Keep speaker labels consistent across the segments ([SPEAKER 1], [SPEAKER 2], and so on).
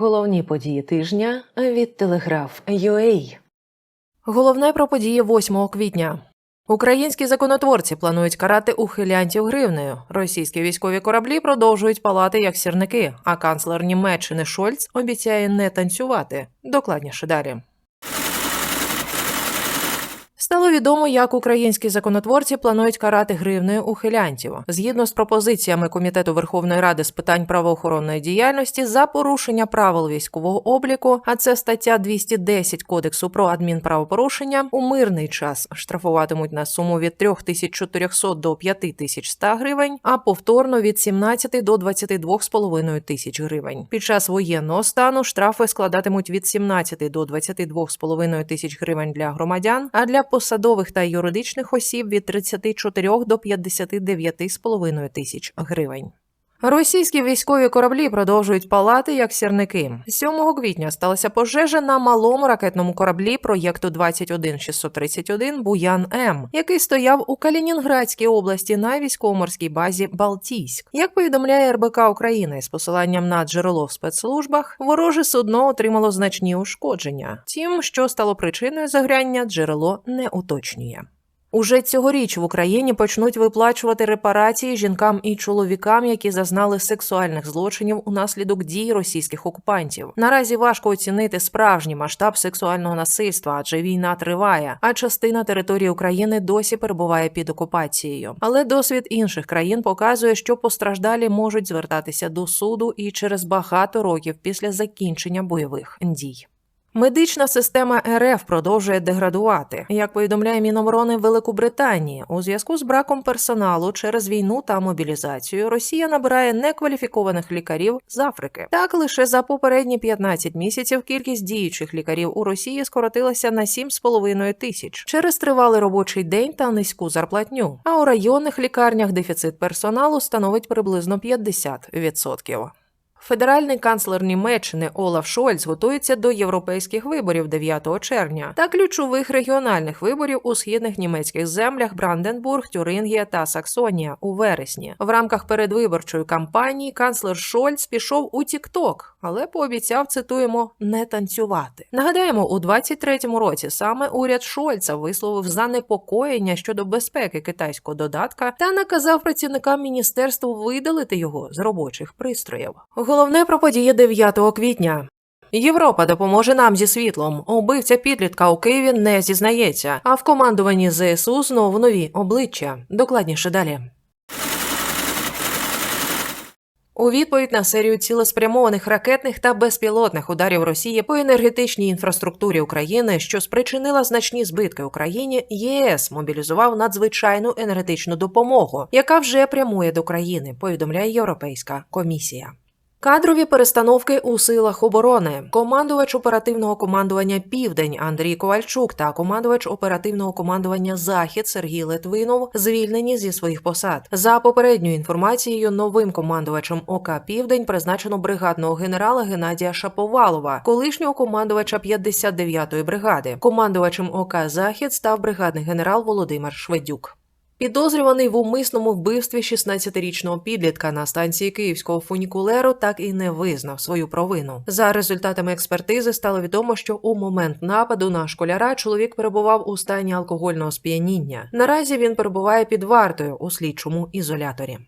[SPEAKER 1] Головні події тижня від Телеграф UA. Головне про події 8 квітня. Українські законотворці планують карати ухилянтів гривнею. Російські військові кораблі продовжують палати як сірники, а канцлер Німеччини Шольц обіцяє не танцювати. Докладніше далі. Стало відомо, як українські законотворці планують карати гривнею ухилянтів. Згідно з пропозиціями Комітету Верховної Ради з питань правоохоронної діяльності за порушення правил військового обліку, а це стаття 210 Кодексу про адмінправопорушення, у мирний час штрафуватимуть на суму від 3400 до 5100 гривень, а повторно від 17 до 22,5 тисяч гривень. Під час воєнного стану штрафи складатимуть від 17 до 22,5 тисяч гривень для громадян, а для посадових та юридичних осіб від 34 до 59,5 тисяч гривень. Російські військові кораблі продовжують палати як сірники. 7 квітня сталася пожежа на малому ракетному кораблі проєкту 21631 Буян М, який стояв у Калінінградській області на військово-морській базі Балтійськ. Як повідомляє РБК України з посиланням на джерело в спецслужбах, вороже судно отримало значні ушкодження. Тім, що стало причиною загряння, джерело не уточнює. Уже цьогоріч в Україні почнуть виплачувати репарації жінкам і чоловікам, які зазнали сексуальних злочинів унаслідок дій російських окупантів. Наразі важко оцінити справжній масштаб сексуального насильства, адже війна триває, а частина території України досі перебуває під окупацією. Але досвід інших країн показує, що постраждалі можуть звертатися до суду і через багато років після закінчення бойових дій. Медична система РФ продовжує деградувати, як повідомляє Міноборони Великобританії. У зв'язку з браком персоналу через війну та мобілізацію Росія набирає некваліфікованих лікарів з Африки. Так лише за попередні 15 місяців кількість діючих лікарів у Росії скоротилася на 7,5 тисяч через тривалий робочий день та низьку зарплатню. А у районних лікарнях дефіцит персоналу становить приблизно 50%. Федеральний канцлер Німеччини Олаф Шольц готується до європейських виборів 9 червня та ключових регіональних виборів у східних німецьких землях Бранденбург, Тюрингія та Саксонія у вересні. В рамках передвиборчої кампанії канцлер Шольц пішов у Тікток, але пообіцяв цитуємо не танцювати. Нагадаємо, у 23-му році саме уряд Шольца висловив занепокоєння щодо безпеки китайського додатка та наказав працівникам міністерства видалити його з робочих пристроїв. Головне про події 9 квітня. Європа допоможе нам зі світлом. Убивця підлітка у Києві не зізнається. А в командуванні ЗСУ знову нові обличчя. Докладніше далі. У відповідь на серію цілеспрямованих ракетних та безпілотних ударів Росії по енергетичній інфраструктурі України, що спричинила значні збитки Україні, ЄС мобілізував надзвичайну енергетичну допомогу, яка вже прямує до країни. Повідомляє Європейська комісія. Кадрові перестановки у силах оборони. Командувач оперативного командування Південь Андрій Ковальчук та командувач оперативного командування Захід Сергій Литвинов звільнені зі своїх посад. За попередньою інформацією, новим командувачем ОК Південь призначено бригадного генерала Геннадія Шаповалова, колишнього командувача 59-ї бригади. Командувачем ОК Захід став бригадний генерал Володимир Шведюк. Підозрюваний в умисному вбивстві 16-річного підлітка на станції київського фунікулеру так і не визнав свою провину. За результатами експертизи стало відомо, що у момент нападу на школяра чоловік перебував у стані алкогольного сп'яніння. Наразі він перебуває під вартою у слідчому ізоляторі.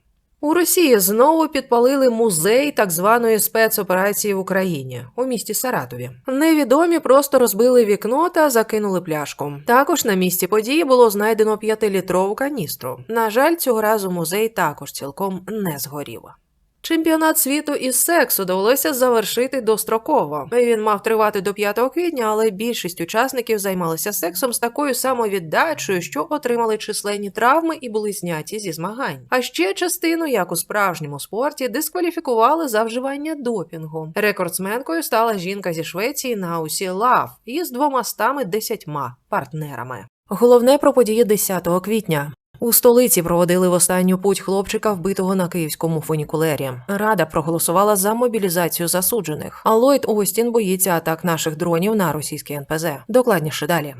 [SPEAKER 1] У Росії знову підпалили музей так званої спецоперації в Україні у місті Саратові. Невідомі просто розбили вікно та закинули пляшку. Також на місці події було знайдено п'ятилітрову каністру. На жаль, цього разу музей також цілком не згорів. Чемпіонат світу із сексу довелося завершити достроково. Він мав тривати до 5 квітня, але більшість учасників займалися сексом з такою самовіддачею, що отримали численні травми і були зняті зі змагань. А ще частину, як у справжньому спорті, дискваліфікували за вживання допінгу. Рекордсменкою стала жінка зі Швеції Наусі Лав із двомастами десятьма партнерами. Головне про події 10 квітня. У столиці проводили в останню путь хлопчика, вбитого на київському фунікулері. Рада проголосувала за мобілізацію засуджених. А Ллойд Остін боїться атак наших дронів на російський НПЗ. Докладніше далі.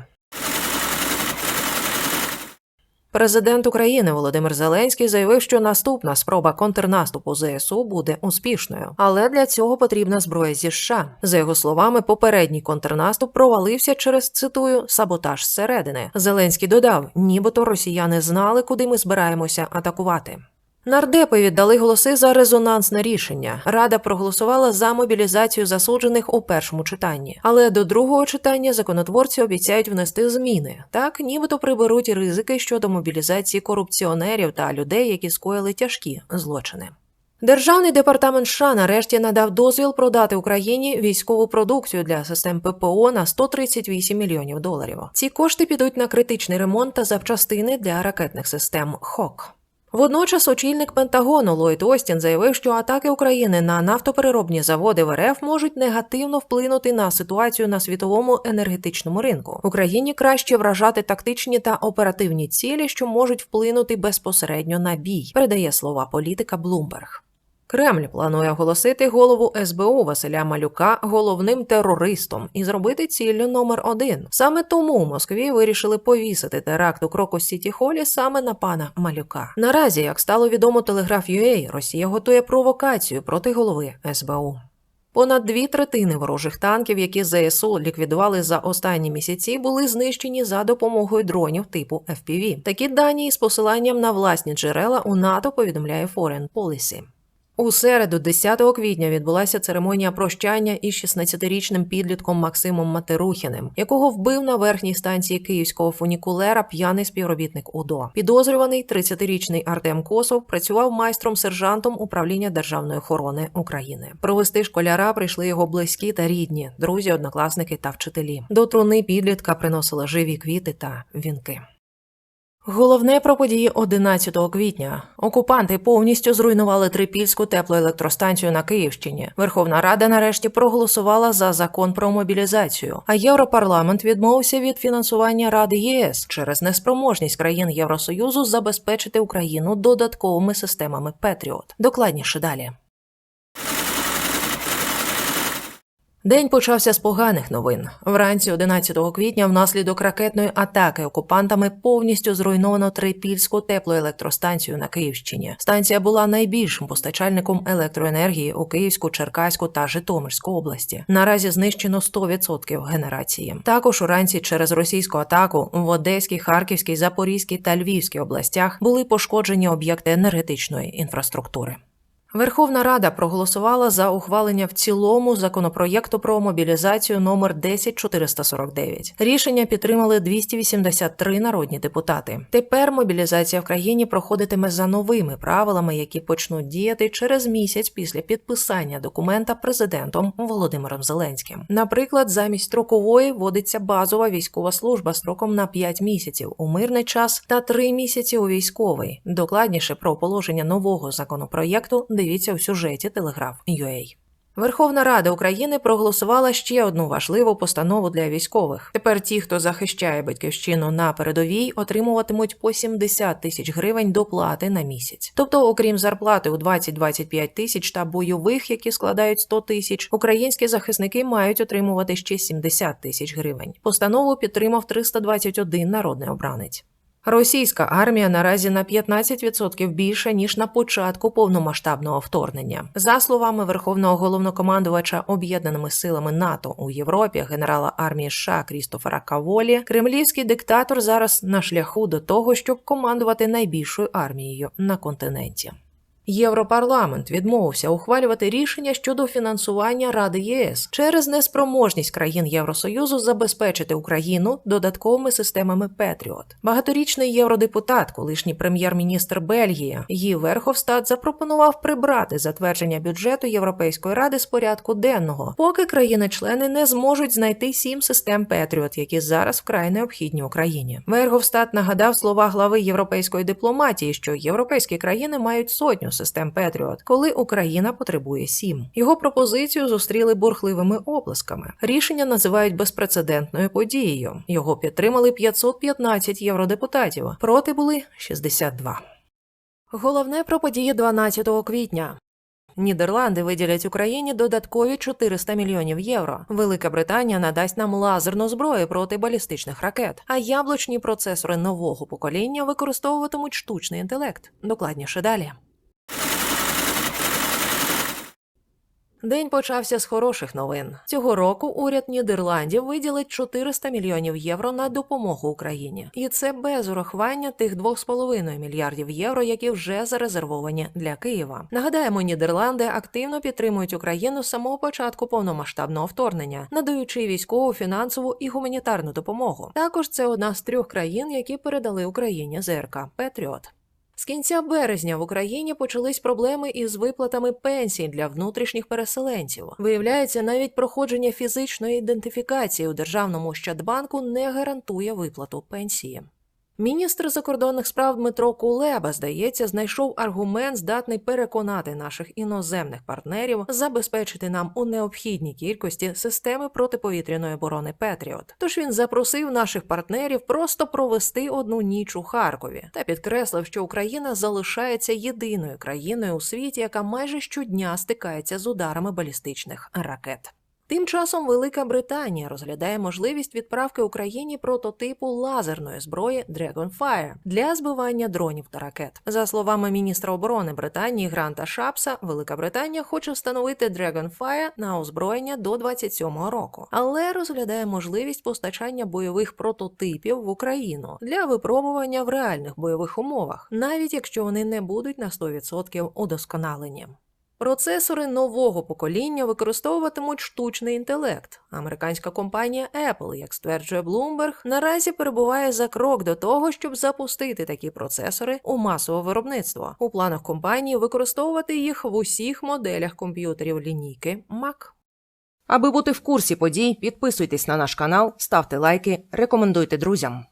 [SPEAKER 1] Президент України Володимир Зеленський заявив, що наступна спроба контрнаступу ЗСУ буде успішною, але для цього потрібна зброя зі США. За його словами, попередній контрнаступ провалився через цитую саботаж зсередини. Зеленський додав, нібито росіяни знали, куди ми збираємося атакувати. Нардепи віддали голоси за резонансне рішення. Рада проголосувала за мобілізацію засуджених у першому читанні, але до другого читання законотворці обіцяють внести зміни. Так, нібито приберуть ризики щодо мобілізації корупціонерів та людей, які скоїли тяжкі злочини. Державний департамент США нарешті надав дозвіл продати Україні військову продукцію для систем ППО на 138 мільйонів доларів. Ці кошти підуть на критичний ремонт та запчастини для ракетних систем ХОК. Водночас очільник Пентагону Ллойд Остін заявив, що атаки України на нафтопереробні заводи в РФ можуть негативно вплинути на ситуацію на світовому енергетичному ринку. Україні краще вражати тактичні та оперативні цілі, що можуть вплинути безпосередньо на бій. Передає слова політика Блумберг. Кремль планує оголосити голову СБУ Василя Малюка головним терористом і зробити ціллю номер один. Саме тому у Москві вирішили повісити теракт у Крокус Сіті Холі саме на пана Малюка. Наразі, як стало відомо телеграф UA, Росія готує провокацію проти голови СБУ. Понад дві третини ворожих танків, які ЗСУ ліквідували за останні місяці, були знищені за допомогою дронів типу FPV. Такі дані з посиланням на власні джерела у НАТО повідомляє Foreign Policy. У середу, 10 квітня, відбулася церемонія прощання із 16-річним підлітком Максимом Матерухіним, якого вбив на верхній станції київського фунікулера п'яний співробітник УДО. Підозрюваний 30-річний Артем Косов працював майстром-сержантом управління державної охорони України. Провести школяра прийшли його близькі та рідні, друзі, однокласники та вчителі. До труни підлітка приносили живі квіти та вінки. Головне про події 11 квітня. Окупанти повністю зруйнували Трипільську теплоелектростанцію на Київщині. Верховна Рада нарешті проголосувала за закон про мобілізацію. А Європарламент відмовився від фінансування Ради ЄС через неспроможність країн Євросоюзу забезпечити Україну додатковими системами Петріот. Докладніше далі. День почався з поганих новин. Вранці 11 квітня внаслідок ракетної атаки окупантами повністю зруйновано Трипільську теплоелектростанцію на Київщині. Станція була найбільшим постачальником електроенергії у Київську, Черкаську та Житомирську області. Наразі знищено 100% генерації. Також уранці через російську атаку в Одеській, Харківській, Запорізькій та Львівській областях були пошкоджені об'єкти енергетичної інфраструктури. Верховна Рада проголосувала за ухвалення в цілому законопроєкту про мобілізацію номер 10449. Рішення підтримали 283 народні депутати. Тепер мобілізація в країні проходитиме за новими правилами, які почнуть діяти через місяць після підписання документа президентом Володимиром Зеленським. Наприклад, замість строкової вводиться базова військова служба строком на 5 місяців у мирний час та 3 місяці у військовий. Докладніше про положення нового законопроєкту дивіться у сюжеті Телеграф.UA. Верховна Рада України проголосувала ще одну важливу постанову для військових. Тепер ті, хто захищає батьківщину на передовій, отримуватимуть по 70 тисяч гривень доплати на місяць. Тобто, окрім зарплати у 20-25 тисяч та бойових, які складають 100 тисяч, українські захисники мають отримувати ще 70 тисяч гривень. Постанову підтримав 321 народний обранець. Російська армія наразі на 15% більше ніж на початку повномасштабного вторгнення. За словами верховного головнокомандувача об'єднаними силами НАТО у Європі, генерала армії США Крістофера Каволі, кремлівський диктатор зараз на шляху до того, щоб командувати найбільшою армією на континенті. Європарламент відмовився ухвалювати рішення щодо фінансування Ради ЄС через неспроможність країн Євросоюзу забезпечити Україну додатковими системами Петріот. Багаторічний євродепутат, колишній прем'єр-міністр Бельгії, Гі Верховстад запропонував прибрати затвердження бюджету Європейської ради з порядку денного, поки країни-члени не зможуть знайти сім систем Петріот, які зараз вкрай необхідні Україні. Верховстад нагадав слова глави європейської дипломатії, що європейські країни мають сотню систем Петріот, коли Україна потребує сім. Його пропозицію зустріли бурхливими оплесками. Рішення називають безпрецедентною подією. Його підтримали 515 євродепутатів. Проти були 62. Головне про події 12 квітня. Нідерланди виділять Україні додаткові 400 мільйонів євро. Велика Британія надасть нам лазерну зброю проти балістичних ракет. А яблучні процесори нового покоління використовуватимуть штучний інтелект. Докладніше далі. День почався з хороших новин. Цього року уряд Нідерландів виділить 400 мільйонів євро на допомогу Україні, і це без урахування тих 2,5 мільярдів євро, які вже зарезервовані для Києва. Нагадаємо, Нідерланди активно підтримують Україну з самого початку повномасштабного вторгнення, надаючи військову, фінансову і гуманітарну допомогу. Також це одна з трьох країн, які передали Україні ЗРК Петріот. З кінця березня в Україні почались проблеми із виплатами пенсій для внутрішніх переселенців. Виявляється, навіть проходження фізичної ідентифікації у державному Щадбанку не гарантує виплату пенсії. Міністр закордонних справ Дмитро Кулеба, здається, знайшов аргумент, здатний переконати наших іноземних партнерів забезпечити нам у необхідній кількості системи протиповітряної оборони Петріот. Тож він запросив наших партнерів просто провести одну ніч у Харкові та підкреслив, що Україна залишається єдиною країною у світі, яка майже щодня стикається з ударами балістичних ракет. Тим часом Велика Британія розглядає можливість відправки Україні прототипу лазерної зброї Dragonfire для збивання дронів та ракет. За словами міністра оборони Британії Гранта Шапса, Велика Британія хоче встановити Dragonfire на озброєння до 27-го року, але розглядає можливість постачання бойових прототипів в Україну для випробування в реальних бойових умовах, навіть якщо вони не будуть на 100% удосконалені. Процесори нового покоління використовуватимуть штучний інтелект. Американська компанія Apple, як стверджує Bloomberg, наразі перебуває за крок до того, щоб запустити такі процесори у масове виробництво. У планах компанії використовувати їх в усіх моделях комп'ютерів лінійки Mac. Аби бути в курсі подій, підписуйтесь на наш канал, ставте лайки, рекомендуйте друзям.